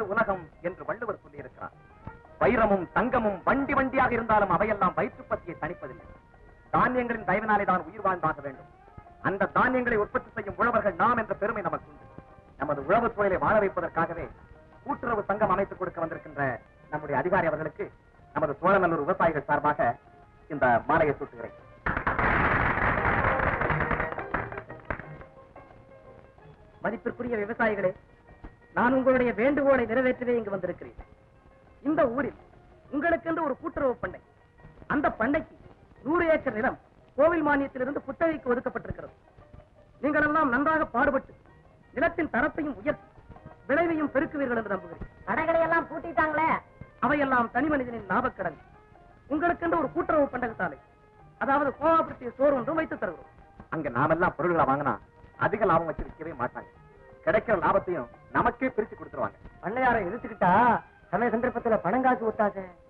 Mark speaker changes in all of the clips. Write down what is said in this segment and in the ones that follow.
Speaker 1: உலகம் என்று வள்ளுவர் சொல்லியிருக்கிறார். வைரமும் தங்கமும் வண்டி வண்டியாக இருந்தாலும் அவையெல்லாம் வயிற்றுப்பத்தியை தணிப்பதில்லை. தானியங்களின் தயவினாலே தான் உயிர் வாழ்ந்தாக வேண்டும். அந்த தானியங்களை உற்பத்தி செய்யும் உழவர்கள் நாம் என்ற பெருமை நமக்கு உண்டு. நமது உழவு தொழிலை வாழ வைப்பதற்காகவே கூட்டுறவு சங்கம் அமைத்துக் கொடுக்க வந்திருக்கின்ற நம்முடைய அதிகாரி அவர்களுக்கு நமது சோழநல்லூர் விவசாயிகள் சார்பாக இந்த மாலையை சூட்டுகிறேன்.
Speaker 2: மதிப்பிற்குரிய விவசாயிகளே நான் உங்களுடைய வேண்டுகோளை நிறைவேற்றவே இங்கு வந்திருக்கிறேன். இந்த ஊரில் உங்களுக்கென்று ஒரு கூட்டுறவு பண்ணை. அந்த பண்ணைக்கு நூறு ஏக்கர் நிலம் கோவில் மானியத்திலிருந்து குத்தகைக்கு ஒதுக்கப்பட்டிருக்கிறது. நீங்கள் எல்லாம் நன்றாக பாடுபட்டு நிலத்தின் தரத்தையும் உயர்த்தி விளைவையும் பெருக்குவீர்கள் என்று நம்புகிறேன்.
Speaker 3: கடைகளை எல்லாம் பூட்டிட்டாங்களே.
Speaker 2: அவையெல்லாம் தனி மனிதனின் லாபக்கடன் உங்களுக்கென்று ஒரு கூட்டுறவு பண்டக சாலை அதாவது கோஆபரேட்டிவ் ஸ்டோர் ஒன்றும் வைத்து தருகிறோம்.
Speaker 1: அங்க நாமெல்லாம் பொருள்களை வாங்கினா அதிக லாபம் வச்சு விற்கவே மாட்டாங்க. கிடைக்கிற லாபத்தையும் நமக்கே பிரிச்சு கொடுத்துருவாங்க.
Speaker 2: பண்ணையாரை எதிர்த்துக்கிட்டா சமய சந்தர்ப்பத்துல பணம் காசு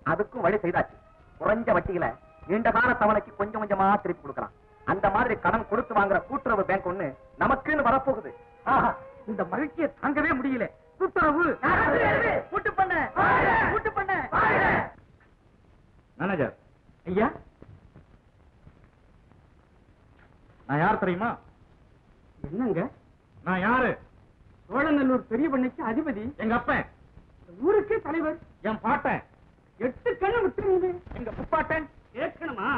Speaker 1: அதுக்கும் வழி செய்தாச்சு. குறைஞ்ச வட்டியில நீண்ட கால தவணைக்கு கொஞ்சம் கொஞ்சமா திருப்பி கொடுக்கலாம். அந்த மாதிரி கடன் கொடுத்து வாங்குற கூட்டுறவு பேங்க் ஒண்ணு நமக்குன்னு வரப்போகுது.
Speaker 2: இந்த மகிழ்ச்சியை தாங்கவே முடியல. கூட்டுறவு. கூட்டு பண்ண. கூட்டு பண்ண.
Speaker 4: மேனேஜர்.
Speaker 2: ஐயா?
Speaker 4: நான் யார் தெரியுமா?
Speaker 2: என்னங்க?
Speaker 4: நான் யாரு?
Speaker 2: சோழநல்லூர் பெரிய பண்ணைக்கு அதிபதி.
Speaker 4: எங்க அப்பன்
Speaker 2: ஊருக்கே தலைவர்.
Speaker 4: என் பாட்டன்.
Speaker 2: எட்டு கண்ணு விட்டுருங்க
Speaker 4: எங்க புப்பாட்டன்
Speaker 2: கேட்கணுமா?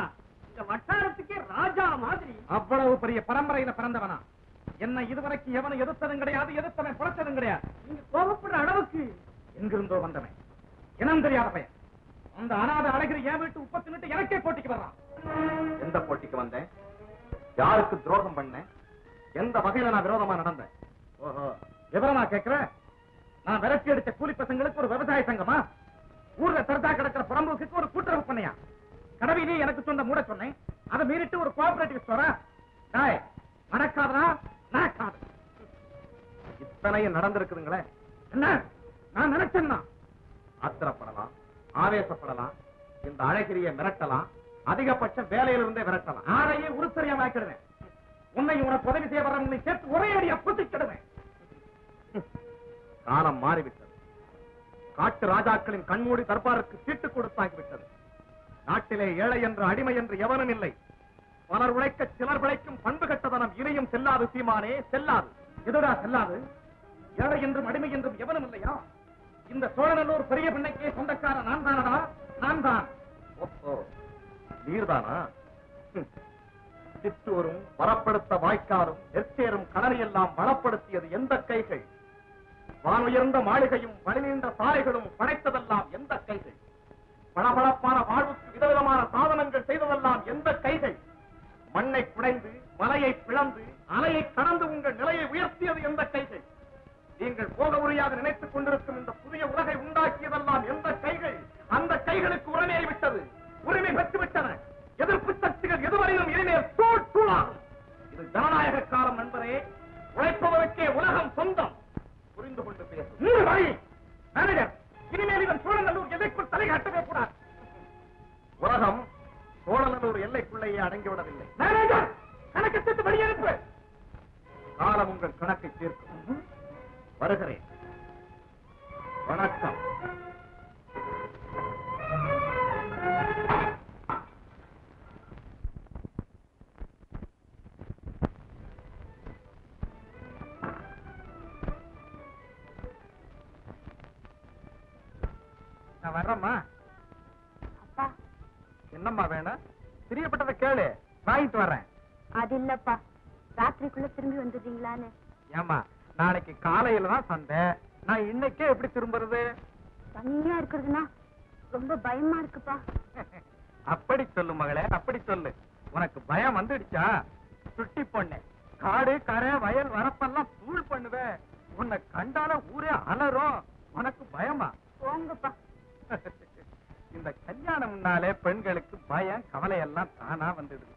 Speaker 2: இந்த வட்டாரத்துக்கே ராஜா மாதிரி.
Speaker 4: அவ்வளவு பெரிய பரம்பரையில பிறந்தவனா. என்ன இதுவரைக்கும் எவனும் எதிர்த்ததும் கிடையாது எதிர்த்தவன் புழைச்சதும் கிடையாது.
Speaker 2: நீங்க கோபப்படுற அளவுக்கு.
Speaker 4: எங்கிருந்தோ வந்தவன். இனம் தெரியாத பையன். அந்த அனாதை அழகிரி என் வீட்டு உப்ப தின்னுட்டு எனக்கே போட்டிக்கு வர்றான்.
Speaker 1: எந்த போட்டிக்கு வந்தேன்? யாருக்கு துரோகம் பண்ணேன்? எந்த வகையில நான் விரோதமா நடந்தேன்?
Speaker 4: ஓஹோ. விவரமா கேட்கிறேன் நான் விரட்டி அடிச்ச கூலி பசங்களுக்கு ஒரு விவசாய சங்கமா? ஊர்ல தர்தா கிடக்கிற புறம்போக்குக்கு ஒரு கூட்டுறவு பண்ணையா? கடவிலே எனக்கு சொந்த மூட சொன்னேன். அதை மீறிட்டு ஒரு கோஆபரேட்டிவ் ஸ்டோரா டாய் நடக்காதா நடக்காது
Speaker 1: இத்தனையும் நடந்திருக்குதுங்களே.
Speaker 4: என்ன? நான் நினைச்சேன்னா?
Speaker 1: ஆத்திரப்படலாம் ஆவேசப்படலாம் இந்த அழகிரியை மிரட்டலாம் அதிகபட்சம் வேலையிலிருந்தே விரட்டலாம்.
Speaker 4: ஆரையே உருத்தரியாமக்கிடுவேன் உன்னை உனக்கு உதவி செய்ய வரவங்களை சேர்த்து ஒரே அடியா புத்திக்கிடுவேன்
Speaker 1: காலம் மாறிவிட்டது. காட்டு ராஜாக்களின் கண்மூடி தர்பாருக்கு சீட்டு கொடுத்தாகிவிட்டது. நாட்டிலே ஏழை என்று அடிமை என்று எவனும் இல்லை. பலர் உழைக்க சிலர் பிழைக்கும் பண்பு கட்டதனம் இனியும் செல்லாது சீமானே செல்லாது.
Speaker 4: எதுடா செல்லாது? ஏழை என்றும் அடிமை என்றும் எவனும் இல்லையா? இந்த சோழநல்லூர் பெரிய பிள்ளைக்கே சொந்தக்கார நான் தானடா? நான் தான்.
Speaker 1: நீர்தானா? சிற்றூரும் வரப்படுத்த வாய்க்காலும் நெற்சேரும் கடலையெல்லாம் வளப்படுத்தியது எந்த கைகள்? வானுயர்ந்த மாளிகையும் வழிநீண்ட சாலைகளும் படைத்ததெல்லாம் எந்த கைகள்? பளபளப்பான வாழ்வுக்கு விதவிதமான சாதனங்கள் செய்ததெல்லாம் எந்த கைகள்? மண்ணை குடைந்து மலையை பிளந்து அலையை கடந்து உங்கள் நிலையை உயர்த்தியது எந்த கைகள்? நீங்கள் போக உரியாக நினைத்துக் கொண்டிருக்கும் இந்த புதிய உலகை உண்டாக்கியதெல்லாம் எந்த கைகள்? அந்த கைகளுக்கு உரிமையை விட்டது. உரிமை பெற்றுவிட்டன எதிர்ப்பு சக்திகள் எதுவரையிலும் இனிமேல் தூள் தூளாகும் இது ஜனநாயக காலம் நண்பரே. உழைப்பவருக்கே உலகம் சொந்தம். புரிந்து கொண்டு பேசும்
Speaker 4: மூணு வழி. மேனேஜர் இனிமேல் இவன் சோழநல்லூர் எதைக்குள் தலை காட்டவே கூடாது.
Speaker 1: உலகம் சோழநல்லூர் எல்லைக்குள்ளேயே அடங்கிவிடவில்லை
Speaker 4: மேனேஜர் கணக்கு சேர்த்து வெளியனுப்பு
Speaker 1: காலம் உங்கள் கணக்கை தீர்க்கும். வருகிறேன். வணக்கம்.
Speaker 3: அப்பா.
Speaker 4: என்னம்மா வேணும் பிரியப்பட்டதை கேளு. வாங்கிட்டு வர்றேன்
Speaker 3: அது இல்லப்பா. ராத்திரிக்குள்ள திரும்பி வந்துடுறீங்களான்னு.
Speaker 4: ஏமா நாளைக்கு காலையில தான் சந்தை. நான் இன்னைக்கே எப்படி திரும்புறது?
Speaker 3: தனியா இருக்கிறதுனா ரொம்ப பயமா இருக்குப்பா.
Speaker 4: அப்படி சொல்லு மகளே அப்படி சொல்லு. உனக்கு பயம் வந்துடுச்சா? சுட்டி பொண்ணு. காடு கரை வயல் வரப்பெல்லாம் தூள் பண்ணுவே. உன்னை கண்டால ஊரே அலறும். உனக்கு பயமா?
Speaker 3: போங்கப்பா.
Speaker 4: இந்த கல்யாணம்னாலே பெண்களுக்கு பயம் கவலை எல்லாம் தானா வந்துடுது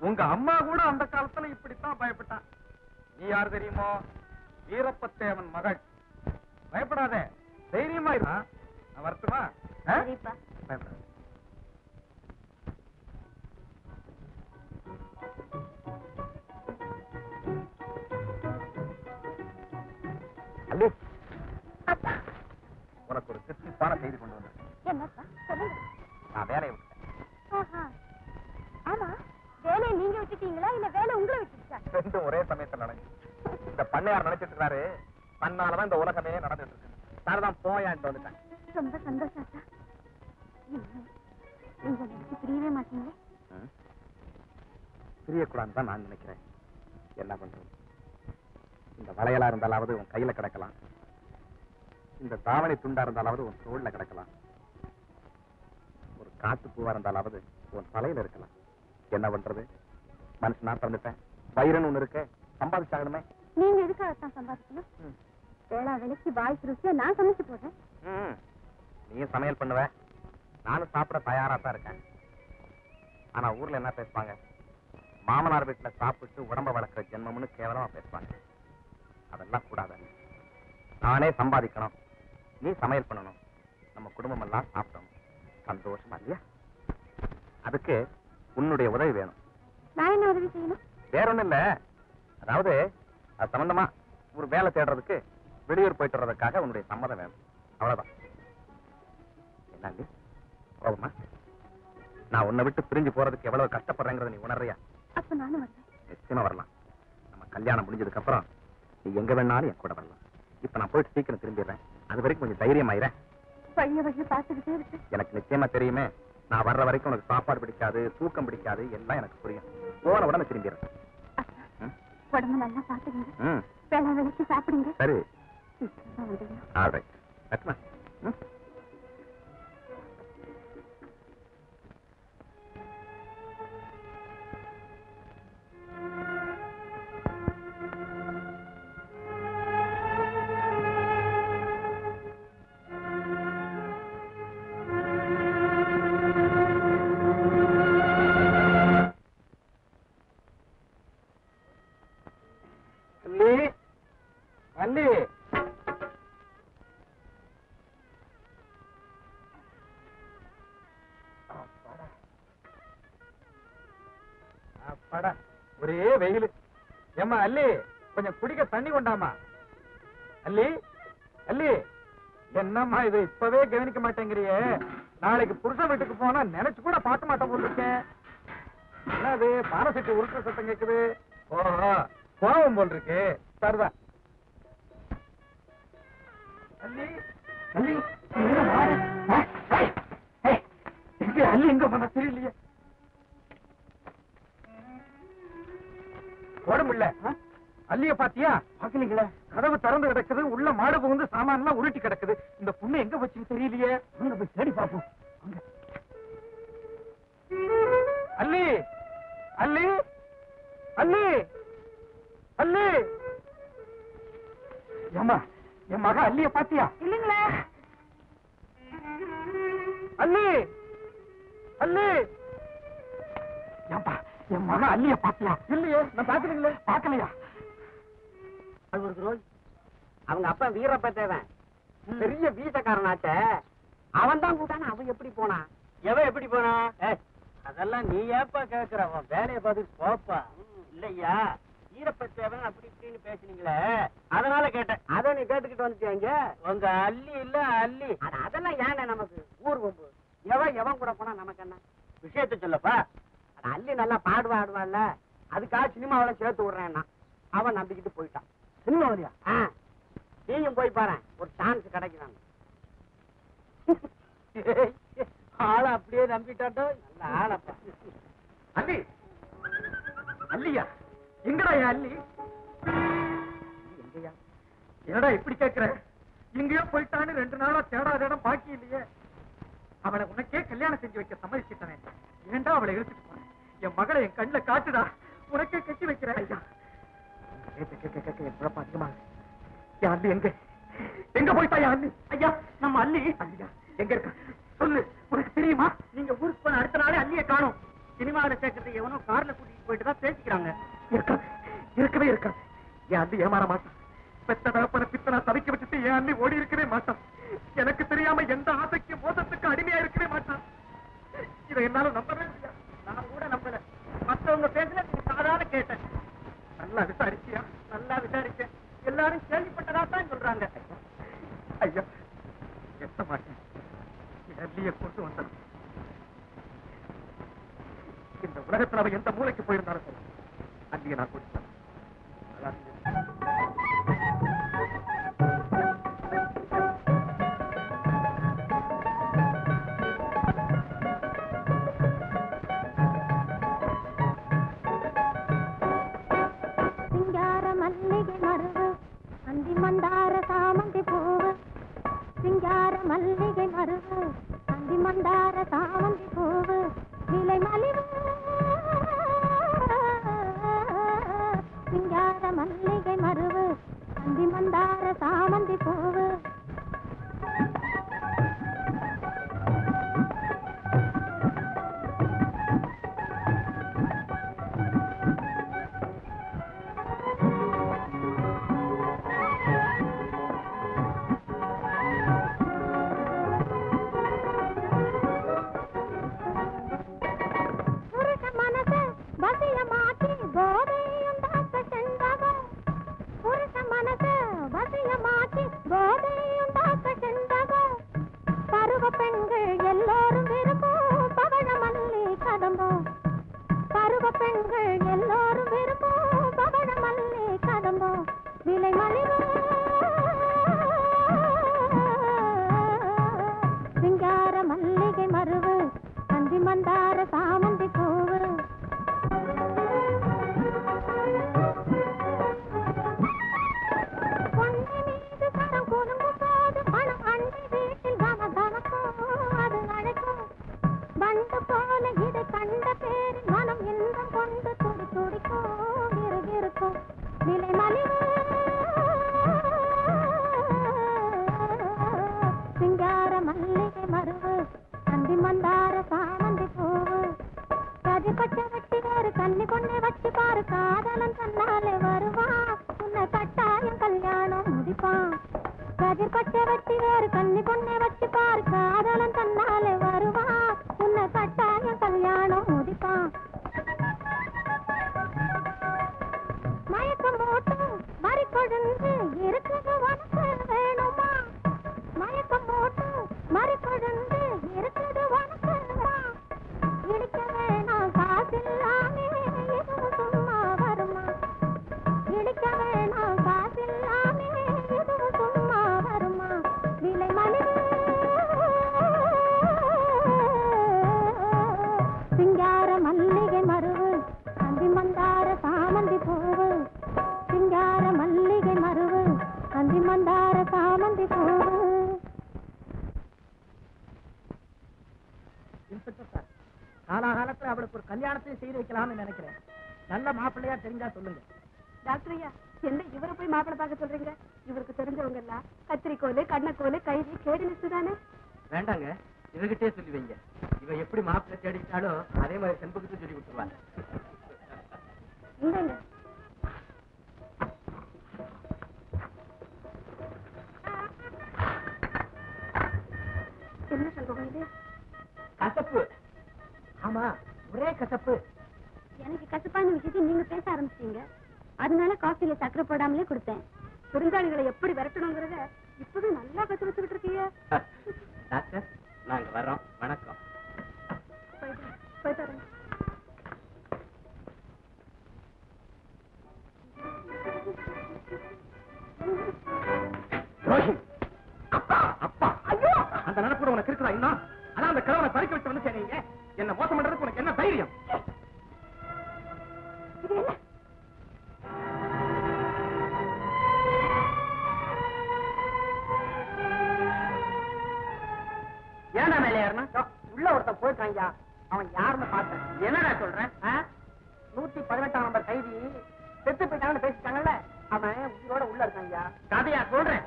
Speaker 4: உங்க அம்மா கூட அந்த காலத்துல இப்படித்தான் பயப்பட்டான். நீ யார் தெரியுமோ? வீரப்பத்தேவன் மகள். பயப்படாத. தைரியமா இரு. நான் வரட்டுமா? பயப்படாத.
Speaker 3: அப்பா
Speaker 4: சிறப்பான செய்தி கொண்டு வந்தேன். நான் வேலையை விட்டுட்டேன்.
Speaker 5: ஆமா வேலையை நீங்க விட்டுட்டீங்களா? இல்ல வேலை உங்களை விட்டுச்சா
Speaker 4: ரெண்டும் ஒரே சமயத்துல நடந்து இந்த பண்ணையார் நினைச்சிட்டு இருக்காரு தன்னாலதான் இந்த உலகமே நடந்துட்டு இருக்கு நான் போயான்ட்டு வந்துட்டேன்.
Speaker 5: ரொம்ப சந்தோஷம் அத்தா இனிமே நீங்க எனக்கு பிரியவே மாட்டீங்களே?
Speaker 4: பிரியக்கூடாதுன்னு தான் நான் நினைக்கிறேன். என்ன பண்றது? இந்த வளையலா இருந்தாலாவது உன் கையில கிடக்கலாம். இந்த தாவணி துண்டா இருந்தாலாவது உன் தோல்ல கிடக்கலாம். ஒரு காட்டு பூவா இருந்தாலாவது உன் தலையில இருக்கலாம். என்ன பண்றது? மனுஷனா பிறந்துட்டேன். வயிறுன்னு ஒண்ணு இருக்க. சம்பாதிச்சாகணுமே.
Speaker 5: நீங்க எதுக்காகத்தான் சம்பாதிக்கணும்? வேளா வேலைக்கு வாய்க்கு ருசியா நான் சமைச்சு போடுறேன்.
Speaker 4: நீயும் சமையல் பண்ணுவ. நானும் சாப்பிட தயாரா தான் இருக்கேன். ஆனா ஊர்ல என்ன பேசுவாங்க? மாமனார் வீட்டுல சாப்பிட்டு உடம்ப வளர்க்குற ஜென்மம்னு கேவலமா பேசுவாங்க. அதெல்லாம் கூடாது. நானே சம்பாதிக்கணும். நீ சமையல் பண்ணணும். நம்ம குடும்பம் எல்லாம் சாப்பிடணும். சந்தோஷமா இல்லையா? அதுக்கு உன்னுடைய உதவி வேணும்.
Speaker 5: நான் என்ன உதவி செய்யணும்?
Speaker 4: வேற ஒண்ணும் இல்ல. அதாவது அது சம்பந்தமா ஒரு வேலை தேடுறதுக்கு வெளியூர் போயிட்டு வர்றதுக்காக உன்னுடைய சம்மதம் வேணும். அவ்வளவுதான். என்னங்க கோபமா? நான் உன்னை விட்டு பிரிஞ்சு போறதுக்கு எவ்வளவு கஷ்டப்படுறேங்கிறத நீ உணர்றியா?
Speaker 5: அப்ப நானும் வருவேன்
Speaker 4: நிச்சயமா வரலாம். நம்ம கல்யாணம் முடிஞ்சதுக்கு அப்புறம் நீ எங்க வேணாலும் என் கூட வரலாம். இப்ப நான் போயிட்டு சீக்கிரம் திரும்பிடுறேன். அது வரைக்கும் கொஞ்சம் தைரியமாயிரேன்
Speaker 5: வழிய வழிய பார்த்துக்கிட்டே இருக்கு.
Speaker 4: எனக்கு நிச்சயமா தெரியுமே நான் வர்ற வரைக்கும் உனக்கு சாப்பாடு பிடிக்காது தூக்கம் பிடிக்காது எல்லாம் எனக்கு புரியும். போன உடனே திரும்பிடுறேன்?
Speaker 5: உடம்ப நல்லா பாத்துக்கங்க வேளா வேலைக்கு சாப்பிடுங்க.
Speaker 4: சரி.
Speaker 5: சீக்கிரமா வந்துடணும்
Speaker 4: ஆல் ரைட் கட்டுமா ம். ஒரே வெயில். ஏமா அல்லி கொஞ்சம் குடிக்க தண்ணி கொண்டாமா அல்லி அல்லி என்னம்மா இது இப்பவே கவனிக்க மாட்டேங்கிறியே. நாளைக்கு புருஷன் வீட்டுக்கு போனா நினைச்சு கூட பார்க்க மாட்டேன் போட்டிருக்கேன் என்னது பாரசெட்டு உருட்டுற சத்தம் கேக்குது. ஓஹோ கோவம் போல் இருக்கு. சரிதான் அல்லி அல்லி அல்லி எங்க பண்ண தெரியலையே. உடம்பு இல்ல. அல்லிய பாத்தியா? பாக்கலீங்களே. கதவு திறந்து கிடக்குது உள்ள மாடு புகுந்து சாமான் எல்லாம் உருட்டி கிடக்குது. இந்த புண்ணு எங்க வச்சுன்னு தெரியலையே. அங்க போய் தேடி பாப்போம் அங்க. அல்லி அல்லி அல்லி அல்லி ஏம்மா என் மக அல்லிய பாத்தியா?
Speaker 5: இல்லைங்களே.
Speaker 4: அல்லி அல்லி ஏன்பா என் மக அல்லிய பாத்தியா? இல்லையே நான் பாக்கலீங்களே பாக்கலையா
Speaker 6: அவங்க அப்பா வீரப்பத்தேவன். பெரிய வீசக்காரனாச்ச. அவன் தான் கூட்டான அவன் எப்படி போனான் எவன் எப்படி போனா? அதெல்லாம் நீ ஏப்பா கேக்குற? அவன் வேலையை பார்த்து போப்பா. இல்லையா? வீரப்பத்தேவன் அப்படி இப்படின்னு பேசுனீங்களே. அதனால கேட்டேன். அத நீ கேட்டுக்கிட்டு வந்துட்டீங்க உங்க அள்ளி இல்ல அள்ளி. அதெல்லாம் ஏங்க நமக்கு? ஊர் கொம்பு எவன் எவன் கூட போனா நமக்கு என்ன? விஷயத்த சொல்லப்பா. அள்ளி நல்லா பாடுவா ஆடுவான்ல அதுக்காக சினிமாவில சேர்த்து விடுறேன்னா அவன் நம்பிக்கிட்டு போயிட்டான். சினிமாவிலையா நீயும் போய் பாரு. ஒரு சான்ஸ் கிடைக்கிறான் ஆள அப்படியே நம்பிட்டாட்டோ நல்ல ஆளப்பா.
Speaker 4: அல்லி அல்லியா எங்கடா அல்லி
Speaker 6: எங்கயா?
Speaker 4: என்னடா இப்படி கேக்குற? எங்கேயோ போயிட்டான்னு ரெண்டு நாளா தேடாத இடம் பாக்கி இல்லையே. அவளை உனக்கே கல்யாணம் செஞ்சு வைக்க சம்மதிச்சிட்டனே ஏன்டா அவளை போனேன் என் மகளை என் கண்ணுல காட்டுடா. உனக்கே கட்டி வைக்கிறேன். ஐயா. கேட்க கேட்க கேட்க என் குழப்பம் அதிகமாக என் எங்க? எங்க போயிட்டா என் ஐயா நம்ம அல்லி ஐயா.
Speaker 1: யாரையா தெரிஞ்சா சொல்லுங்க.
Speaker 3: டாக்டர் ஐயா என்ன இவரை போய் மாப்பிளை பார்க்க சொல்றீங்க? இவருக்கு தெரிஞ்சவங்க எல்லாம் கத்திரிக்கோல் கண்ணக்கோல் கைதி கேடு நிச்சு
Speaker 1: வேண்டாங்க இவகிட்டே சொல்லி வைங்க. இவ எப்படி மாப்பிளை தேடிட்டாலும் அதே மாதிரி செண்பகத்தை சொல்லி விட்டுருவாங்க
Speaker 3: இந்தாங்க. என்ன சொல்றோம்
Speaker 1: கசப்பு. ஆமா ஒரே கசப்பு.
Speaker 3: எனக்கு கசப்பான விஷயத்தை நீங்க பேச ஆரம்பிச்சீங்க அதனால காஃபில சக்கரை போடாமலே கொடுத்தேன். விருந்தாளிகளை எப்படி விரட்டணுங்கிறத இப்பவே நல்லா கத்து வச்சுக்கிட்டு இருக்கீங்க.
Speaker 1: டாக்டர் நாங்க வர்றோம். வணக்கம்.
Speaker 3: போயிட்டு வரேன்.
Speaker 6: அப்பா அப்பா. ஐயோ அந்த நினைப்பு உனக்கு இருக்கிறா இன்னும்? ஆனா அந்த கலவனை பறிக்க விட்டு வந்து சேரீங்க என்ன மோசம் பண்றதுக்கு உனக்கு என்ன தைரியம்?
Speaker 1: செத்து பேசிட்டாங்கல்ல? அவன் உயிரோட உள்ள இருக்கான் ஐயா. கதையா சொல்றேன்.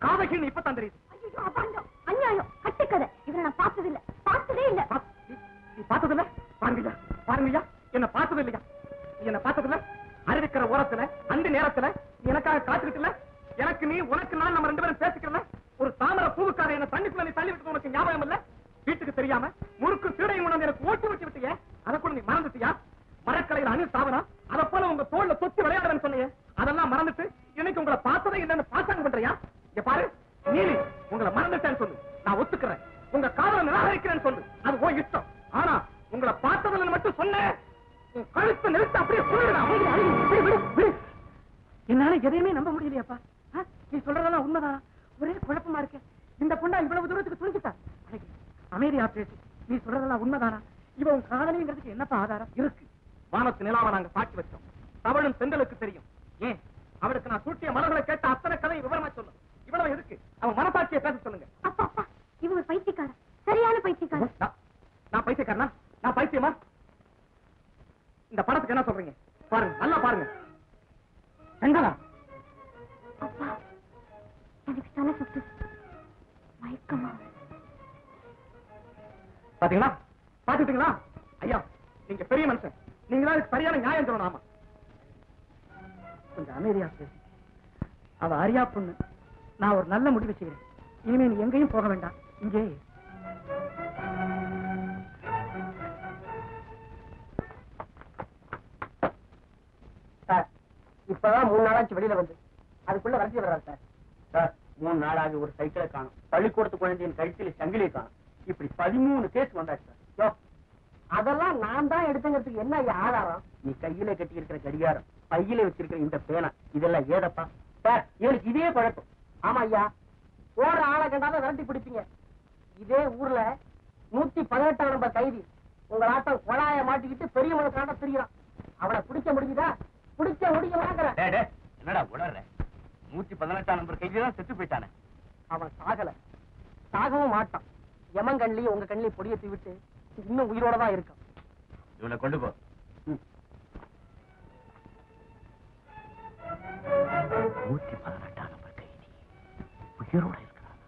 Speaker 1: இருந்தேன் இப்ப இப்பதான் தெரியுது.
Speaker 2: சொல்றதெல்லாம் உண்மைதானா இவ உன் காதலிங்கிறதுக்கு என்னப்பா ஆதாரம்?
Speaker 1: இருக்கு. வானத்து நிலாவை நாங்க சாட்சி வச்சோம். தவழும் செந்தலுக்கு தெரியும். ஏன்? அவளுக்கு நான் சூட்டிய மலர்களை கேட்ட அத்தனை கதை விவரமா சொல்லும் இவ்வளவு எதுக்கு? அவன் மனசாட்சியை பேச சொல்லுங்க.
Speaker 3: அப்பா அப்பா இவ ஒரு பைத்தியக்காரன். சரியான பைத்தியக்காரன்.
Speaker 1: நான்- பைத்தியக்காரனா? நான் பைத்தியமா? இந்த படத்துக்கு என்ன சொல்றீங்க? பாருங்க நல்லா பாருங்க. செங்கலா
Speaker 3: அப்பா எனக்கு தலை சுத்து மயக்கமா.
Speaker 1: பாத்தீங்களா? பாத்துட்டீங்களா ஐயா நீங்க பெரிய மனுஷன். நீங்க தான் சரியான நியாயம் சொல்லணும் ஆமா.
Speaker 2: கொஞ்சம் அமைதியா பேசு. அவ அரியா பொண்ணு. நான் ஒரு நல்ல முடிவு செய்கிறேன் இனிமே நீ எங்கேயும் போக வேண்டாம். இங்கே சார் இப்பதான் மூணு நாளாச்சு வெளியில வந்து. அதுக்குள்ள வரஞ்சி வர்றாரு சார்.
Speaker 7: சார் மூணு நாளாக ஒரு சைக்கிளை காணும். பள்ளிக்கூடத்து குழந்தையின் கழுத்தில் சங்கிலியை காணும். இப்படி பதிமூணு கேஸ் வந்தாச்சு சார்.
Speaker 2: அதெல்லாம் நான் தான் எடுத்தங்கிறதுக்கு என்ன ஆதாரம்?
Speaker 7: நீ கையில கட்டி இருக்கிற கடிகாரம் பையில வச்சிருக்கிற இந்த பேனா இதெல்லாம் ஏதப்பா? சார் இவனுக்கு இதே குழப்பம்
Speaker 2: ஆமா ஐயா ஓடுற ஆளை கண்டாலும் விரட்டி பிடிப்பீங்க. இதே ஊர்ல நூத்தி பதினெட்டாம் நம்பர் கைதி உங்களாட்டம் குழாய மாட்டிக்கிட்டு பெரிய மனுஷனாட்ட திரிகிறான் அவனை பிடிக்க முடியுதா பிடிக்க முடியுமாங்கிற.
Speaker 7: டேய், டேய், என்னடா உளர்ற? நூத்தி பதினெட்டாம் நம்பர் கையில தான் செத்து போயிட்டானே.
Speaker 2: அவன் சாகல. சாகவும் மாட்டான். எமன் கண்ணிலையும் உங்க கண்ணிலையும் பொடியத்தை விட்டு இன்னும் உயிரோட தான் இருக்கான்.
Speaker 7: இவனை கொண்டு போ. நூத்தி பதினெட்டாம் நம்பர் கைதி. உயிரோட இருக்கிறான்.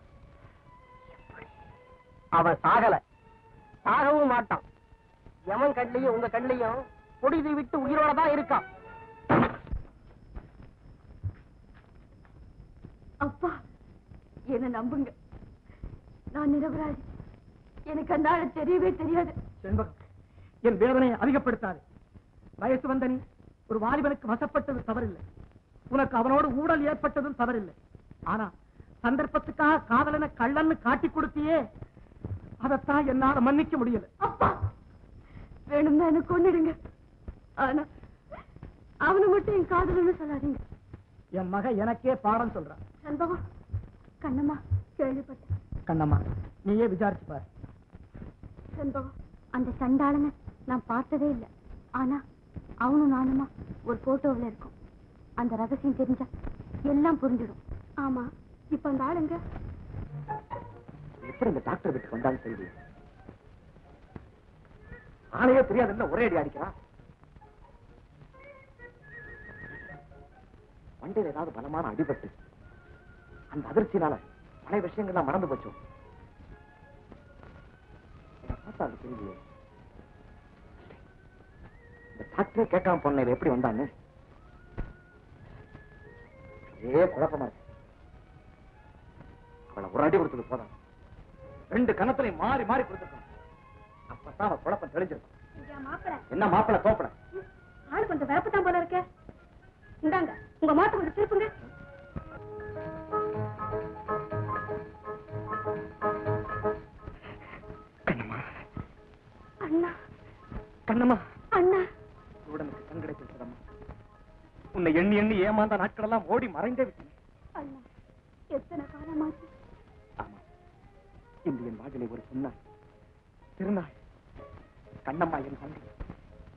Speaker 2: அவன் சாகல. சாகவும் மாட்டான். எமன் கண்ணிலையும் உங்க கண்ணிலையும் பொடிதை விட்டு உயிரோட தான் இருக்கான்.
Speaker 3: அப்பா என்ன நம்புங்க. நான் நிரபராதி. எனக்கு அந்த ஆளை தெரியவே தெரியாது.
Speaker 2: செண்பகம் என் வேதனையை அதிகப்படுத்தாது. வயசு வந்த நீ ஒரு வாலிபனுக்கு வசப்பட்டது தவறில்லை. உனக்கு அவனோடு ஊழல் ஏற்பட்டதும் தவறில்லை. ஆனா சந்தர்ப்பத்துக்காக காதலனை கள்ளன்னு காட்டி கொடுத்தியே அதைத்தான் என்னால மன்னிக்க முடியல.
Speaker 3: அப்பா வேணும்னா என்ன கொன்னிடுங்க. ஆனா அவனை மட்டும் என் காதலன்னு சொல்லாதீங்க.
Speaker 2: என் மக எனக்கே பாடம் சொல்றான்.
Speaker 3: சண்பகம் கண்ணம்மா கேள்விப்பட்டேன்.
Speaker 2: கண்ணம்மா நீயே விசாரிச்சு பாரு.
Speaker 3: செண்பகம். அந்த சண்டாளனை நான் பார்த்ததே இல்லை. ஆனா அவனும் நானுமா ஒரு போட்டோவில் இருக்கும். அந்த ரகசியம் தெரிஞ்சா எல்லாம் புரிஞ்சிடும். ஆமா. இப்ப அந்த ஆளுங்க
Speaker 1: எப்படி இந்த டாக்டர் வீட்டுக்கு வந்தாலும் செய்தி ஆளையே தெரியாதுல்ல ஒரே அடி அடிக்கிறான் மண்டையில ஏதாவது பலமான அடிபட்டு அந்த அதிர்ச்சினால பழைய விஷயங்கள்லாம் மறந்து போச்சு. அது தெரியலையே இந்த டாக்டரே கேட்காம போன இவன் எப்படி வந்தான்னு ஏ குழப்பமா இருக்கு. அவளை ஒரு அடி கொடுத்தது போதும். ரெண்டு கணத்திலையும் மாறி மாறி கொடுத்துருக்கான் அப்பதான் அவன் குழப்பம் தெளிஞ்சிருக்கும். என்ன மாப்பிள தோப்பட
Speaker 3: ஆளு கொஞ்சம் விரப்பத்தான் போல இருக்கே. இந்தாங்க உங்க மாத்த கொஞ்சம் திருப்புங்க.
Speaker 1: கண்ணம்மா
Speaker 3: அண்ணா.
Speaker 1: உடனுக்கு கண் கிடைச்சிருக்கிறம்மா உன்னை எண்ணி எண்ணி ஏமாந்த நாட்களெல்லாம் ஓடி மறைந்தே விட்டேன்.
Speaker 3: அண்ணா எத்தனை காலமாச்சு?
Speaker 1: ஆமா. இன்று என் வாழ்விலே ஒரு சொன்னாய் திருநாள். கண்ணம்மா என் தங்கை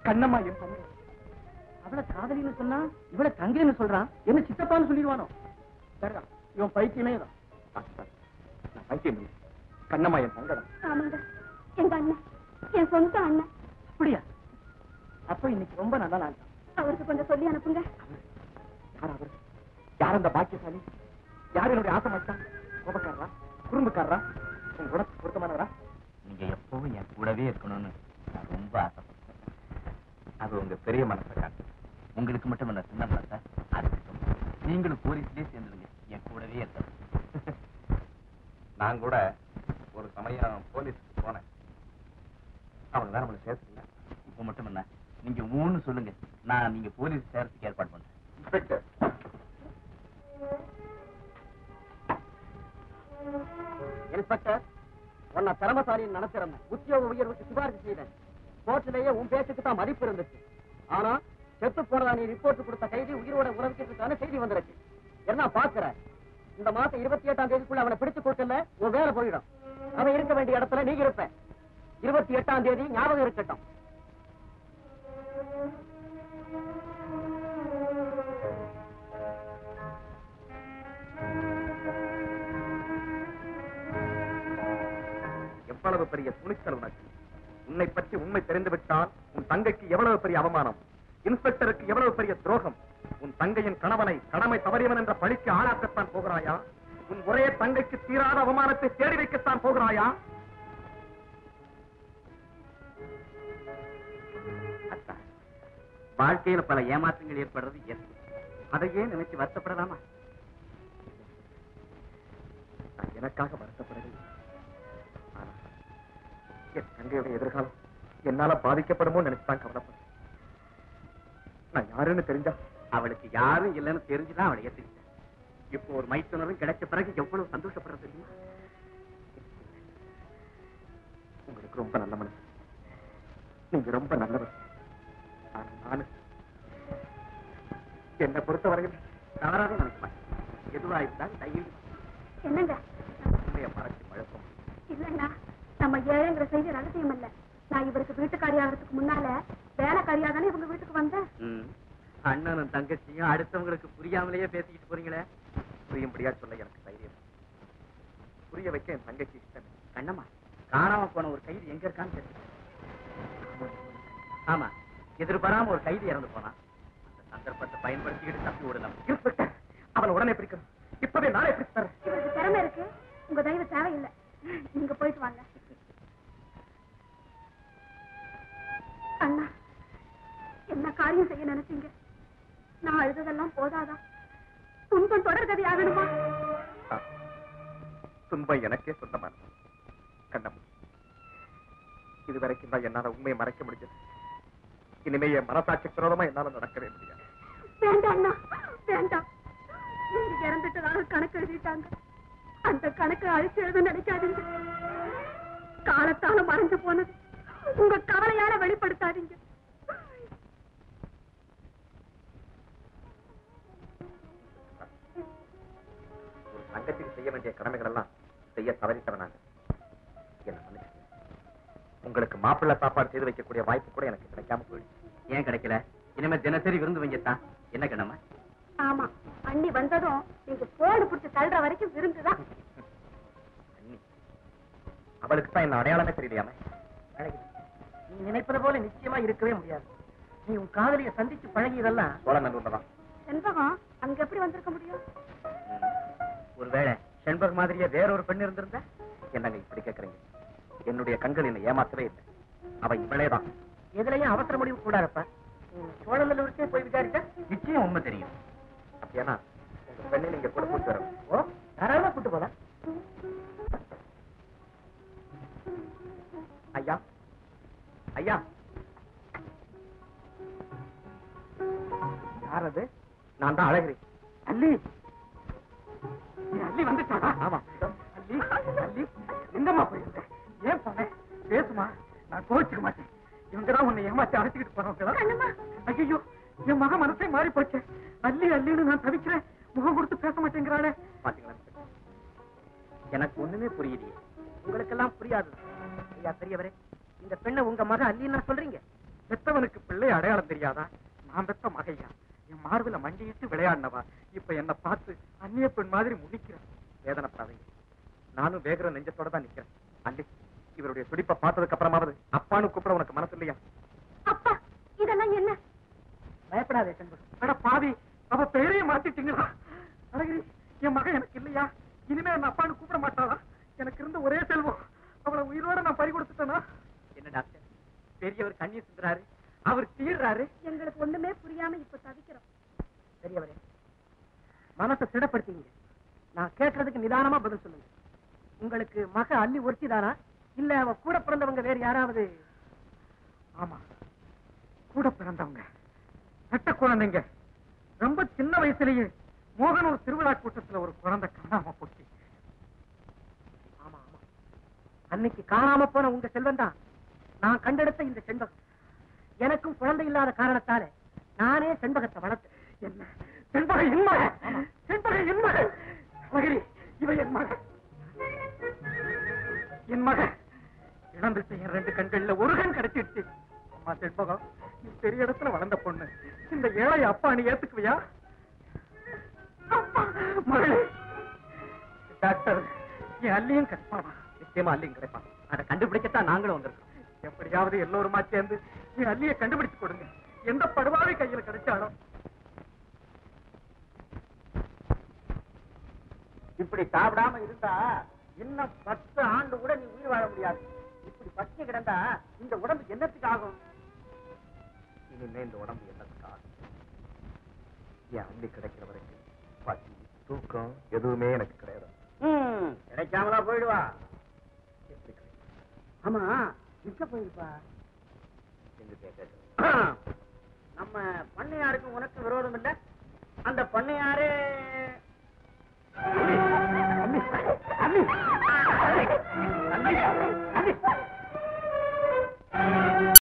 Speaker 1: கண்ணம்மா என் தங்கை
Speaker 2: அவளை காதலின்னு சொன்னா இவளை தங்கைன்னு சொல்றான் என்ன சித்தப்பான்னு சொல்லிடுவானோ? சரிதான் இவன் பைத்தியமே தான்
Speaker 1: நான் பைத்தியம் கண்ணம்மா என் தங்கடம்
Speaker 3: ஆமாங்க. எங்க அண்ணன் என் சொந்த அண்ணன்
Speaker 2: அப்படியா? அப்போ இன்னைக்கு ரொம்ப நல்ல நாள்.
Speaker 3: அவருக்கு கொஞ்சம் சொல்லி அனுப்புங்க.
Speaker 1: யார் அவர்? யார் அந்த பாக்கியசாலி? யார் என்னுடைய ஆசை மச்சான் கோபக்காரரா? குறும்புக்காரரா? உங்க குணத்துக்கு பொருத்தமானவரா?
Speaker 7: நீங்க எப்பவும் என் கூடவே இருக்கணும்னு நான் ரொம்ப ஆசைப்பட்டேன் அது உங்க பெரிய மனசை காட்டு உங்களுக்கு மட்டும் என்ன சின்ன மனசை? அது நீங்களும் போலீஸ்லயே சேர்ந்துடுங்க என் கூடவே இருக்கணும்
Speaker 1: நான் கூட ஒரு சமயம் போலீஸுக்கு போனேன். அவங்க தான் நம்மளை சேர்த்துக்கல
Speaker 7: இப்போ மட்டும் என்ன நீங்க மூணு சொல்லுங்க. நான் நீங்க போலீஸ் சேரத்துக்கு ஏற்பாடு பண்றேன்.
Speaker 1: இன்ஸ்பெக்டர்.
Speaker 2: இன்ஸ்பெக்டர் உன்னை திறமசாலின்னு நினைச்சிருந்தேன் உத்தியோக உயர்வுக்கு சிபாரிசு செய்தேன். கோர்ட்டிலேயே உன் பேச்சுக்கு தான் மதிப்பு இருந்துச்சு. ஆனா செத்து போனதா நீ ரிப்போர்ட் கொடுத்த கைதி உயிரோட உறவுக்கிட்டு செய்தி வந்திருக்கு. என்ன பாக்குற இந்த மாசம் இருபத்தி எட்டாம் தேதிக்குள்ள அவனை பிடிச்சு கொடுக்கல உன் வேலை போயிடும். அவன் இருக்க வேண்டிய இடத்துல நீ இருப்ப. இருபத்தி எட்டாம் தேதி ஞாபகம் இருக்கட்டும்.
Speaker 1: எவ்வளவு பெரிய துணிச்சல் உனக்கு? உன்னை பற்றி உண்மை தெரிந்துவிட்டால் உன் தங்கைக்கு எவ்வளவு பெரிய அவமானம்? இன்ஸ்பெக்டருக்கு எவ்வளவு பெரிய துரோகம்? உன் தங்கையின் கணவனை கடமை தவறியவன் என்ற பழிக்கு ஆளாக்கத்தான் போகிறாயா? உன் ஒரே தங்கைக்கு தீராத அவமானத்தை தேடி வைக்கத்தான் போகிறாயா?
Speaker 7: வாழ்க்கையில பல ஏமாற்றங்கள் ஏற்படுறது இயற்கை அதையே நினைச்சு வருத்தப்படலாமா?
Speaker 1: எனக்காக வருத்தப்படவில்லை. என் தங்கையுடைய எதிர்காலம் என்னால பாதிக்கப்படுமோ நினைச்சுதான் கவலைப்பட்டேன். நான் யாருன்னு தெரிஞ்சா?
Speaker 7: அவளுக்கு யாரும் இல்லைன்னு தெரிஞ்சுதான் அவளை ஏத்துக்கிட்டேன் இப்போ ஒரு மைத்துனரும் கிடைச்ச பிறகு எவ்வளவு சந்தோஷப்படுறது தெரியுமா?
Speaker 1: உங்களுக்கு ரொம்ப நல்ல மனசு. நீங்க ரொம்ப நல்லவர். என்னை பொறுத்தவரையில்
Speaker 7: தவறாக நினைக்க மாட்டேன் எதுவா இருந்தாலும் தைரியம்
Speaker 3: என்னங்க?
Speaker 1: உண்மையை மறைச்சு பழக்கம்
Speaker 3: இல்லைண்ணா நம்ம ஏழைங்கிற செய்தி ரகசியம் இல்ல. நான் இவருக்கு வீட்டுக்காரி ஆகிறதுக்கு முன்னால வேலைக்காரியா தானே இவங்க வீட்டுக்கு வந்தேன்.
Speaker 7: அண்ணனும் தங்கச்சியும் அடுத்தவங்களுக்கு புரியாமலேயே பேசிக்கிட்டு போறீங்களே?
Speaker 1: புரியும்படியா சொல்ல எனக்கு தைரியம். புரிய வைக்க என் தங்கச்சி இஷ்டம்.
Speaker 7: கண்ணம்மா காணாம போன ஒரு கைதி எங்க இருக்கான்னு தெரியும் ஆமா. எதிர்பாராம ஒரு கைதி இறந்து போனான் சந்தர்ப்பத்தை பயன்படுத்திக்கிட்டு தப்பி விடலாம்
Speaker 1: இன்ஸ்பெக்டர் அவளை உடனே பிடிக்கணும். இப்பவே நானே பிடிச்சு தரேன்.
Speaker 3: இவருக்கு திறமை இருக்கு. உங்க தயவு தேவையில்லை. நீங்க போயிட்டு வாங்க. அண்ணா என்ன காரியம் செய்ய நினைச்சீங்க? நான் அழுததெல்லாம் போதாதா? துன்பம் தொடர்கதை ஆகணுமா.
Speaker 1: துன்பம் எனக்கே சொந்தமான கண்ணம் இதுவரைக்கும் தான் என்னால உண்மையை மறைக்க முடிஞ்சது இனிமே என் மனசாட்சி விரோதமா என்னால நடக்கவே முடியாது.
Speaker 3: வேண்டாம் அண்ணா வேண்டாம். நீங்க இறந்துட்டதாக கணக்கு எழுதிட்டாங்க. அந்த கணக்கு அழிச்சு எழுத நினைக்காதீங்க. காலத்தால மறைஞ்சு போனது. உங்க கவலையால வெளிப்படுத்தாதீங்க.
Speaker 1: ஒரு செய்ய வேண்டிய கடமைகள் எல்லாம் செய்ய தவறிட்டவனாங்க என்ன உங்களுக்கு மாப்பிள்ளை சாப்பாடு செய்து வைக்கக்கூடிய வாய்ப்பு கூட எனக்கு கிடைக்காம போயிடுச்சு.
Speaker 7: ஏன் கிடைக்கல? இனிமே தினசரி விருந்து வைங்கத்தான் என்ன கண்ணம்மா?
Speaker 3: ஆமா அண்ணி வந்ததும் நீங்க போடு புடிச்சு தள்ளுற வரைக்கும் விருந்துதான்.
Speaker 1: அவளுக்கு தான் என்ன அடையாளமே தெரியலையாமே?
Speaker 2: நீ நினைப்பது போல நிச்சயமா இருக்கவே முடியாது. நீ உன் காதலிய சந்திச்சு பழகியதெல்லாம்
Speaker 1: சோழநல்லூர்ல தான்
Speaker 3: செண்பகம் அங்க எப்படி வந்திருக்க முடியும்?
Speaker 7: ஒருவேளை செண்பக மாதிரியே வேற ஒரு பெண் இருந்திருந்தா?
Speaker 1: என்னங்க இப்படி கேக்குறீங்க? என்னுடைய கண்கள் என்னை ஏமாத்தவே இல்லை. அவ இவளேதான்.
Speaker 2: எதுலயும் அவசர முடிவு கூடாதப்பா சோழநல்லூருக்கே போய் விசாரிச்சா?
Speaker 7: நிச்சயம் உண்மை தெரியும்.
Speaker 1: அப்படியானா உங்க பெண்ணை நீங்க கூட கூட்டு வரணும்
Speaker 2: ஓ தாராளமா கூட்டு போலாம்
Speaker 1: ஐயா ஐயா. யார் அது நான் தான் அழகிறி
Speaker 2: அல்லி அல்லி வந்துட்டாடா
Speaker 1: ஆமா.
Speaker 2: அல்லி அல்லி எங்கம்மா போயிருந்த ஏன் போனேன் பேசுமா. நான் கோவிச்சுக்க மாட்டேன். இவங்கதான் உன்னை ஏமாத்தி அழைச்சிக்கிட்டு போறவங்களா ஐயோ என் மக மனசே மாறி போச்சு அல்லி அல்லின்னு நான் தவிக்கிறேன். முகம் கொடுத்து பேச மாட்டேங்கிறாளே.
Speaker 1: பாத்தீங்களா
Speaker 2: எனக்கு ஒண்ணுமே புரியலையே. உங்களுக்கெல்லாம் புரியாது. ஐயா பெரியவரே இந்த பெண்ணை உங்க மக அல்லின்னா சொல்றீங்க.
Speaker 4: பெத்தவனுக்கு பிள்ளை அடையாளம் தெரியாதா? நான் பெத்த மகையா? என் மார்பில மண்டியிட்டு விளையாடினவா? இப்ப என்ன பார்த்து அந்நிய பெண் மாதிரி முடிக்கிறேன்
Speaker 1: வேதனைப்படாதீங்க. நானும் வேகிற நெஞ்சத்தோட தான் நிக்கிறேன். அள்ளி. இவருடைய துடிப்பை பார்த்ததுக்கு அப்புறமாவது அப்பான்னு கூப்பிட உனக்கு மனசு இல்லையா?
Speaker 3: அப்பா இதெல்லாம் என்ன?
Speaker 2: பயப்படாதே
Speaker 4: அட பாவி அவ பெயரையே மாத்திட்டீங்களா அழகிரி என் மகன் எனக்கு இல்லையா? இனிமே என்ன அப்பான்னு கூப்பிட மாட்டாளா? எனக்கு இருந்த ஒரே செல்வம். அவளை உயிரோட நான் பறி கொடுத்துட்டேனா?
Speaker 2: என்ன டாக்டர்? பெரியவர் கண்ணீர் சிந்துறாரு அவர் தீர்றாரு.
Speaker 3: எங்களுக்கு ஒண்ணுமே புரியாம இப்ப தவிக்கிறோம்.
Speaker 2: பெரியவரே மனசை திடப்படுத்திங்க. நான் கேட்கறதுக்கு நிதானமா பதில் சொல்லுங்க. உங்களுக்கு மக அள்ளி ஒருத்திதானா? இல்ல அவ கூட பிறந்தவங்க வேற யாராவது?
Speaker 4: ஆமா கூட பிறந்தவங்க. பெட்ட குழந்தைங்க. ரொம்ப சின்ன வயசுலயே மோகனூர் திருவிழா கூட்டத்துல ஒரு குழந்தை காணாம போச்சு.
Speaker 2: ஆமா ஆமா. அன்னைக்கு காணாம போன உங்க செல்வம் தான். நான் கண்டெடுத்த இந்த செண்பகம். எனக்கும் குழந்தை இல்லாத காரணத்தால நானே செண்பகத்தை வளர்த்தேன்
Speaker 4: என்ன? செண்பகை என் மகன்! செண்பகை என் மகன்! அழகிரி இவ என் மகன். என் மகன்! இழந்துட்ட என் ரெண்டு கண்கள்ல ஒரு கண் கிடைச்சிடுச்சு அம்மா செண்பகம் நீ பெரிய இடத்துல வளர்ந்த பொண்ணு. இந்த ஏழை அப்பா நீ ஏத்துக்குவியா? மகளே. டாக்டர் என் அள்ளியும் கிடைப்பானா
Speaker 2: நிச்சயமா அள்ளியும் கிடைப்பான் அதை கண்டுபிடிக்கத்தான் நாங்களும் வந்திருக்கோம்
Speaker 4: எப்படியாவது எல்லோருமா சேர்ந்து என் அள்ளியை கண்டுபிடிச்சு கொடுங்க. எந்த படுவாவை கையில கிடைச்சாலும்
Speaker 2: இப்படி சாப்பிடாம இருந்தா இன்னும் பத்து ஆண்டு கூட நீ உயிர் வாழ முடியாது. இப்படி பச்சை கிடந்தா இந்த உடம்பு என்னத்துக்கு ஆகும்
Speaker 1: இனிமே இந்த உடம்பு என்னத்துக்கு ஆகும் என் அள்ளி கிடைக்கிற வரைக்கும் பசி தூக்கம் எதுவுமே எனக்கு கிடையாது.
Speaker 2: கிடைக்காமலா போயிடுவா? ஆமா இருக்க போயிருப்பா? நம்ம பண்ணையாருக்கு உனக்கு விரோதம் இல்ல? அந்த பண்ணையாரு அண்ணி அண்ணி அண்ணி அண்ணி